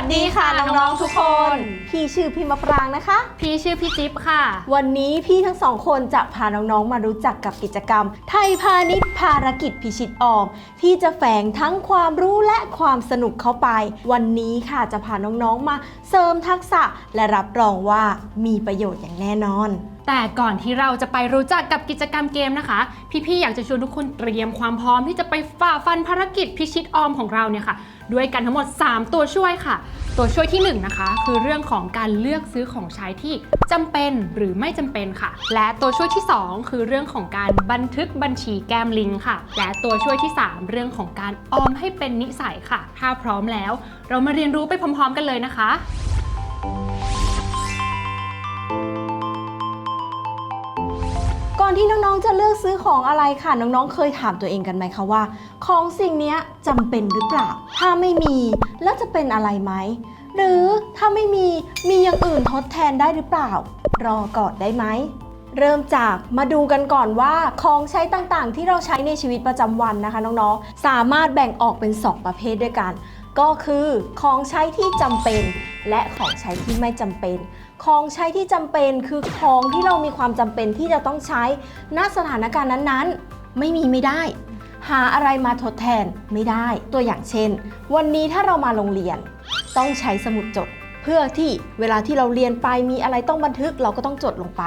วัสดีค่ะน้องๆทุกคน พี่ชื่อพี่มะปรางนะคะ พี่ชื่อพี่จิ๊บค่ะ วันนี้พี่ทั้งสองคนจะพาน้องๆมารู้จักกับกิจกรรม ไทยพาณิชย์ภารกิจพิชิตออม ที่จะแฝงทั้งความรู้และความสนุกเข้าไป วันนี้ค่ะจะพาน้องๆมาเสริมทักษะและรับรองว่ามีประโยชน์อย่างแน่นอน แต่ก่อนที่เราจะไปรู้จักกับกิจกรรมเกมนะคะ พี่ ๆ อยากจะชวนทุกคนเตรียมความพร้อมที่จะไปฝ่าฟันภารกิจพิชิตออมของเราเนี่ยค่ะ ด้วยกันทั้งหมด 3 ตัวช่วยค่ะ ตัวช่วยที่ 1 นะคะ คือเรื่องของการเลือกซื้อของใช้ที่จำเป็นหรือไม่จำเป็นค่ะ และตัวช่วยที่ 2 คือเรื่องของการบันทึกบัญชีแก้มลิงค่ะ และตัวช่วยที่ 3 เรื่องของการออมให้เป็นนิสัยค่ะ ถ้าพร้อมแล้ว เรามาเรียนรู้ไปพร้อม ๆ กันเลยนะคะ อนที่น้องๆ จะเลือกซื้อของอะไรค่ะ น้องๆ เคยถามตัวเองกันไหมคะว่า ของสิ่งนี้จำเป็นหรือเปล่า ถ้าไม่มีแล้วจะเป็นอะไรไหม หรือถ้าไม่มีมีอย่างอื่นทดแทนได้หรือเปล่า รอก่อนได้ไหม เริ่มจากมาดูกันก่อนว่าของใช้ต่างๆ ที่เราใช้ในชีวิตประจำวันนะคะ น้องๆ สามารถแบ่งออกเป็น 2 ประเภทด้วยกัน ก็คือของใช้ที่จำเป็น และของใช้ที่ไม่จำเป็น ของใช้ที่จำเป็นคือของที่เรามีความจำเป็นที่จะต้องใช้ณสถานการณ์นั้นๆ ไม่มีไม่ได้ หาอะไรมาทดแทนไม่ได้ ตัวอย่างเช่น วันนี้ถ้าเรามาโรงเรียน ต้องใช้สมุดจด เพื่อที่เวลาที่เราเรียนไปมีอะไรต้องบันทึกเราก็ต้องจดลงไป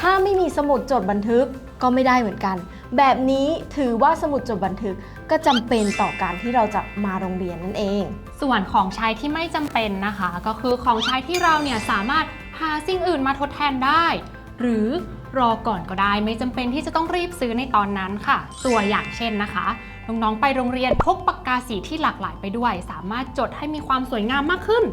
ถ้าไม่มีสมุดจดบันทึกก็ไม่ได้เหมือนกัน แบบนี้ถือว่าสมุดจดบันทึกก็จำเป็นต่อการที่เราจะมาโรงเรียนนั่นเอง ส่วนของใช้ที่ไม่จำเป็นนะคะ ก็คือของใช้ที่เราเนี่ยสามารถหาสิ่งอื่นมาทดแทนได้ หรือรอก่อนก็ได้ไม่จำเป็นที่จะต้องรีบซื้อในตอนนั้นค่ะ ตัวอย่างเช่นนะคะน้องๆไปโรงเรียนพกปากกาสีที่หลากหลายไปด้วย สามารถจดให้มีความสวยงามมากขึ้น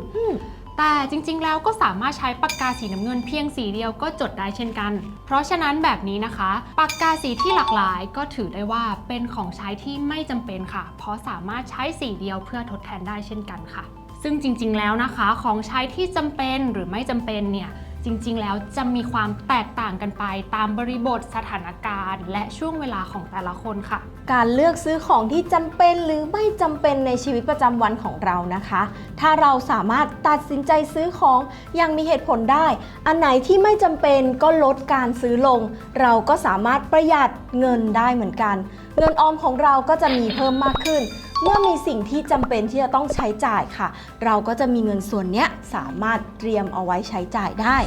แต่จริงๆ แล้วก็สามารถใช้ปากกาสีน้ำเงินเพียงสีเดียวก็จดได้เช่นกัน เพราะฉะนั้นแบบนี้นะคะ ปากกาสีที่หลากหลายก็ถือได้ว่าเป็นของใช้ที่ไม่จำเป็นค่ะ เพราะสามารถใช้สีเดียวเพื่อทดแทนได้เช่นกันค่ะ ซึ่งจริงๆ แล้วนะคะ ของใช้ที่จำเป็นหรือไม่จำเป็นเนี่ย จริงๆ แล้วจะมีความแตกต่างกันไปตามบริบทสถานการณ์ และช่วงเวลาของแต่ละคนค่ะ การเลือกซื้อของที่จำเป็นหรือไม่จำเป็นในชีวิตประจำวันของเรานะคะ ถ้าเราสามารถตัดสินใจซื้อของอย่างมีเหตุผลได้ อันไหนที่ไม่จำเป็นก็ลดการซื้อลง เราก็สามารถประหยัดเงินได้เหมือนกัน เงินออมของเราก็จะมีเพิ่มมากขึ้น เมื่อมีสิ่งที่จำเป็นที่จะต้องใช้จ่ายค่ะ เราก็จะมีเงินส่วนเนี้ยสามารถเตรียมเอาไว้ใช้จ่ายได้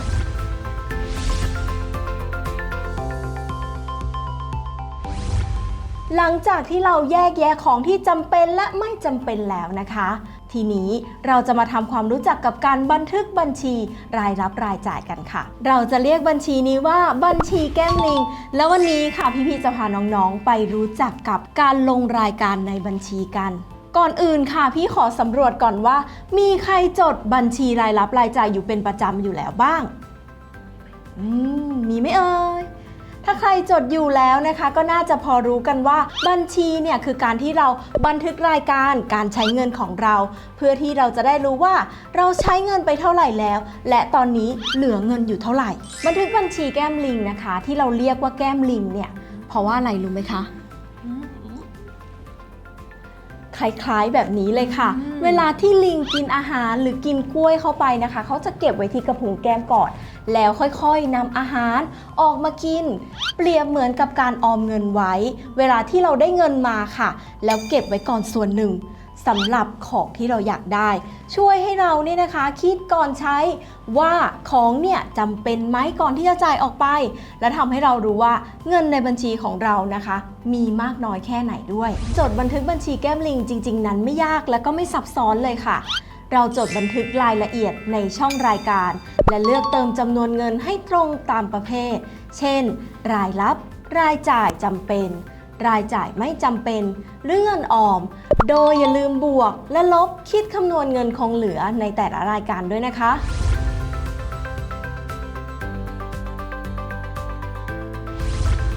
หลังจากที่เราแยกแยะของที่จำเป็นและไม่จำเป็นแล้วนะคะ ทีนี้เราจะมาทำความรู้จักกับการบันทึกบัญชีรายรับรายจ่ายกันค่ะ เราจะเรียกบัญชีนี้ว่าบัญชีแก้มลิง แล้ววันนี้ค่ะพี่ๆจะพาน้องๆ ไปรู้จักกับการลงรายการในบัญชีกัน ก่อนอื่นค่ะพี่ขอสำรวจก่อนว่า มีใครจดบัญชีรายรับรายจ่ายอยู่เป็นประจำอยู่แล้วบ้าง อืมมีไหมเอ่ย ถ้าใครจดอยู่แล้วนะคะก็น่าจะพอรู้กันว่าบัญชีเนี่ยคือการที่เราบันทึกรายการการใช้เงินของเรา เพื่อที่เราจะได้รู้ว่าเราใช้เงินไปเท่าไหร่แล้ว และตอนนี้เหลือเงินอยู่เท่าไหร่ บันทึกบัญชีแก้มลิงนะคะ ที่เราเรียกว่าแก้มลิงเนี่ยเพราะว่าอะไรรู้ไหมคะคล้ายๆแบบนี้เลยค่ะอืมเวลาที่ลิงกินอาหารหรือกินกล้วยเข้าไปนะคะ เขาจะเก็บไว้ที่กระพุ้งแก้มก่อน แล้วค่อยๆนำอาหารออกมากิน เปรียบเหมือนกับการออมเงินไว้ เวลาที่เราได้เงินมาค่ะ แล้วเก็บไว้ก่อนส่วนหนึ่งสำหรับของที่เราอยากได้ ช่วยให้เราเนี่ยนะคะ คิดก่อนใช้ว่าของเนี่ยจำเป็นไหมก่อนที่จะจ่ายออกไป และทำให้เรารู้ว่าเงินในบัญชีของเรานะคะ มีมากน้อยแค่ไหนด้วย จดบันทึกบัญชีแก้มลิงจริง ๆ นั้นไม่ยากและก็ไม่ซับซ้อนเลยค่ะ เราจดบันทึกรายละเอียดในช่องรายการ และเลือกเติมจำนวนเงินให้ตรงตามประเภท เช่น รายรับ รายจ่ายจำเป็น รายจ่ายไม่จำเป็นหรือเงินออม โดยอย่าลืมบวกและลบคิดคำนวณเงินคงเหลือในแต่ละรายการด้วยนะคะ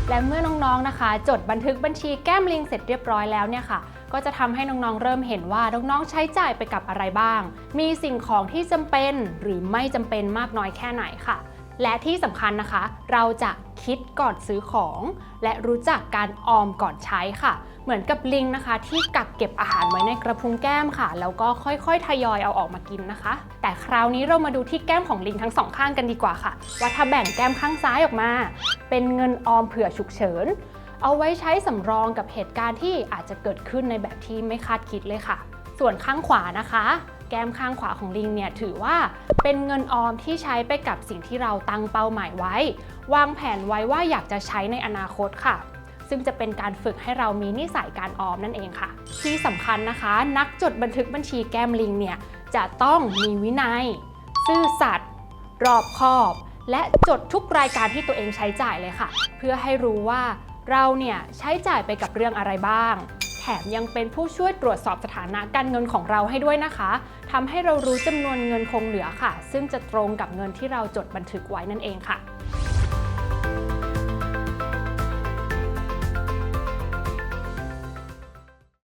และเมื่อน้องๆ นะคะ จดบันทึกบัญชีแก้มลิงเสร็จเรียบร้อยแล้วเนี่ยค่ะ ก็จะทำให้น้องๆ เริ่มเห็นว่าน้องๆ ใช้จ่ายไปกับอะไรบ้าง มีสิ่งของที่จำเป็นหรือไม่จำเป็นมากน้อยแค่ไหนค่ะ และที่สำคัญนะคะ เราจะคิดก่อนซื้อของ และรู้จักการออมก่อนใช้ค่ะ เหมือนกับลิงนะคะ ที่กักเก็บอาหารไว้ในกระพุ้งแก้มค่ะ แล้วก็ค่อยๆ ทยอยเอาออกมากินนะคะ แต่คราวนี้เรามาดูที่แก้มของลิงทั้งสองข้างกันดีกว่าค่ะ ว่าถ้าแบ่งแก้มข้างซ้ายออกมา เป็นเงินออมเผื่อฉุกเฉิน เอาไว้ใช้สำรองกับเหตุการณ์ที่อาจจะเกิดขึ้นในแบบที่ไม่คาดคิดเลยค่ะ ส่วนข้างขวานะคะ แก้มข้างขวาของลิงเนี่ยถือว่าเป็นเงินออมที่ใช้ไปกับสิ่งที่เราตั้งเป้าหมายไว้ วางแผนไว้ว่าอยากจะใช้ในอนาคตค่ะซึ่งจะเป็นการฝึกให้เรามีนิสัยการออมนั่นเองค่ะ ที่สำคัญนะคะ นักจดบันทึกบัญชีแก้มลิงเนี่ยจะต้องมีวินัย ซื่อสัตย์รอบคอบ และจดทุกรายการที่ตัวเองใช้จ่ายเลยค่ะ เพื่อให้รู้ว่า เราเนี่ยใช้จ่ายไปกับเรื่องอะไรบ้าง แถมยังเป็นผู้ช่วยตรวจสอบสถานะการเงินของเราให้ด้วยนะคะทำให้เรารู้จำนวนเงินคงเหลือค่ะ ซึ่งจะตรงกับเงินที่เราจดบันทึกไว้นั่นเองค่ะ